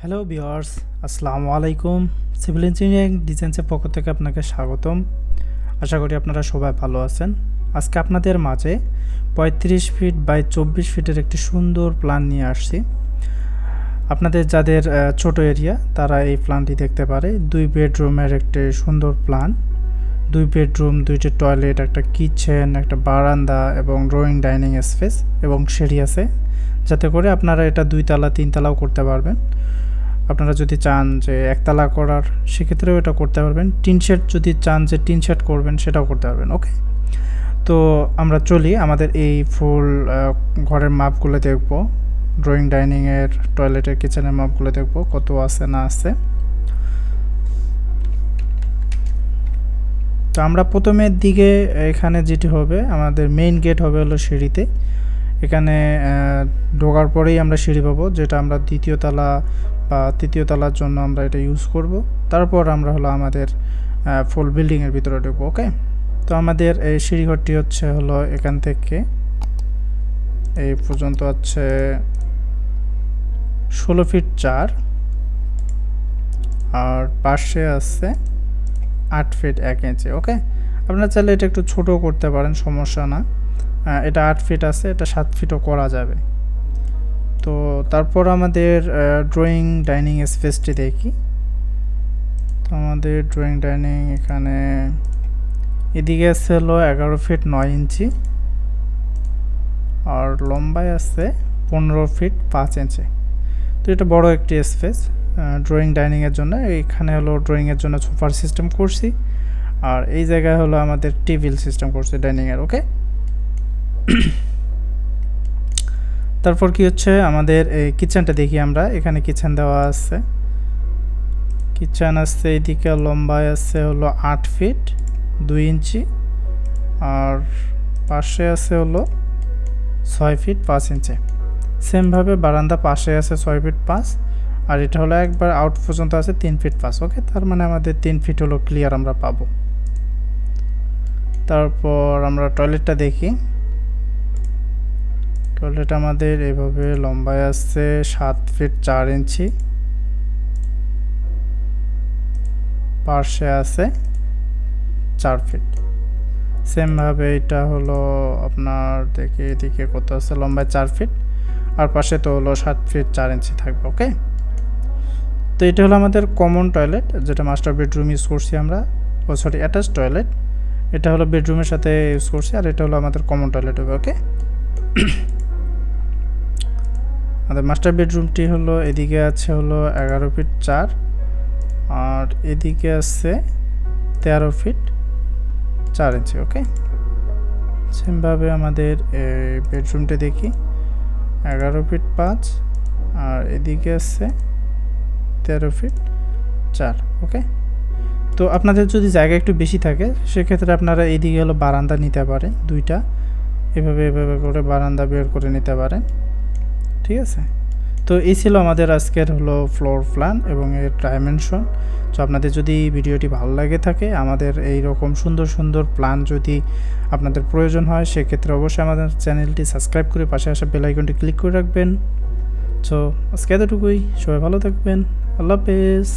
Hello বিহার্স আসসালামু আলাইকুম civil engineering ডিজাইন্সের পক্ষ থেকে আপনাকে স্বাগতম। আশা করি আপনারা সবাই ভালো আছেন। আজকে আপনাদের মাঝে পঁয়ত্রিশ ফিট বাই চব্বিশ ফিটের একটি সুন্দর প্ল্যান নিয়ে আসছি। আপনাদের যাদের ছোট এরিয়া তারা এই প্ল্যানটি দেখতে পারে। দুই বেডরুমের একটি সুন্দর প্ল্যান দুই বেডরুম, দুইটি টয়লেট, একটা কিচেন, একটা বারান্দা এবং ড্রয়িং ডাইনিং স্পেস এবং সিঁড়ি আছে। যাতে করে আপনারা এটা দুই তালা, তিন তালাও করতে পারবেন। আপনারা যদি চান যে একতলা করার, সেক্ষেত্রেও এটা করতে পারবেন। টিন শেড যদি চান যে টিন শেড করবেন, সেটাও করতে পারবেন, ওকে? তো আমরা চলি, আমাদের এই ফুল ঘরের মাপগুলো দেখব। ড্রয়িং ডাইনিংয়ের টয়লেটের কিচেনের মাপগুলো দেখব, কত আছে না আছে। তো আমরা প্রথমের দিকে, এখানে যেটি হবে, আমাদের মেইন গেট হবে হলো সিঁড়িতে। এখানে ঢোকার পরেই আমরা সিঁড়ি পাবো, যেটা আমরা দ্বিতীয় তলা বা তৃতীয় তলার জন্য আমরা এটা ইউজ করব। তারপর আমরা হলো আমাদের ফুল বিল্ডিংয়ের ভিতরে ঢুকবো ওকে তো আমাদের এই সিঁড়িঘরটি হচ্ছে হলো এখান থেকে। এই পর্যন্ত হচ্ছে ষোলো ফিট চার। আর পাশে আছে আট ফিট এক ইঞ্চি ওকে আপনারা চাইলে এটা একটু ছোটো করতে পারেন, সমস্যা না। এটা আট ফিট আছে, এটা সাত ফিটও করা যাবে। তো তারপর আমাদের ড্রয়িং ডাইনিং স্পেসটি দেখি। তো আমাদের ড্রয়িং ডাইনিং এখানে, এদিকে আছে হলো এগারো ফিট নয় ইঞ্চি আর লম্বায় আছে পনেরো ফিট পাঁচ ইঞ্চি তো এটা বড় একটি স্পেস ড্রয়িং ডাইনিংয়ের জন্য। এখানে হলো ড্রয়িংয়ের জন্য সোফার সিস্টেম করছি। আর এই জায়গায় হলো আমাদের টেবিল সিস্টেম করছি ডাইনিংয়ের ওকে তারপর কি হচ্ছে? আমাদের এই কিচেনটা দেখি আমরা। এখানে কিচেন দেওয়া আছে। কিচেন আছে, এইদিকে লম্বায় আছে হলো আট ফিট দুই ইঞ্চি। আর পাশে আছে হলো ছয় ফিট পাঁচ ইঞ্চি। সেমভাবে বারান্দা পাশে আছে ছয় ফিট পাঁচ। আর এটা হলো একবার আউট পর্যন্ত আছে তিন ফিট পাঁচ ওকে তার মানে আমাদের তিন ফিট হলো ক্লিয়ার আমরা পাবো। তারপর আমরা টয়লেটটা দেখি। টয়লেট আমাদের এভাবে লম্বায় আসছে সাত ফিট চার ইঞ্চি। পার্শ্বে আছে চার ফিট সেমভাবে এটা হলো আপনার দেখি এদিকে কত আছে? লম্বায় চার ফিট আর পাশে তো হলো সাত ফিট চার ইঞ্চি থাকবে ওকে তো এটা হলো আমাদের কমন টয়লেট যেটা মাস্টার বেডরুম ইউজ করছি আমরা। ও সরি অ্যাটাচ টয়লেট এটা হলো বেডরুমের সাথে ইউজ করছি, আর এটা হলো আমাদের কমন টয়লেট হবে ওকে আমাদের মাস্টার বেডরুমটি হলো, এদিকে আছে হলো এগারো ফিট চার, আর এদিকে আছে তেরো ফিট চার ইঞ্চি ওকে সেমভাবে আমাদের বেডরুমটা দেখি, এগারো ফিট পাঁচ, আর এদিকে আছে তেরো ফিট চার ওকে তো আপনাদের যদি জায়গা একটু বেশি থাকে, সেক্ষেত্রে আপনারা এইদিকে হলো বারান্দা নিতে পারেন, দুইটা। এভাবে এভাবে করে বারান্দা বের করে নিতে পারেন। ঠিক আছে? তো এই ছিল আমাদের আজকের হলো ফ্লোর প্ল্যান এবং এর ডাইমেনশন তো আপনাদের যদি ভিডিওটি ভালো লাগে থাকে, আমাদের এই রকম সুন্দর সুন্দর প্ল্যান যদি আপনাদের প্রয়োজন হয়, সেক্ষেত্রে অবশ্যই আমাদের চ্যানেলটি সাবস্ক্রাইব করে পাশে আসা বেল আইকনটি ক্লিক করে রাখবেন। তো আজকে এতটুকুই। সবাই ভালো থাকবেন। আল্লাহ হাফেজ।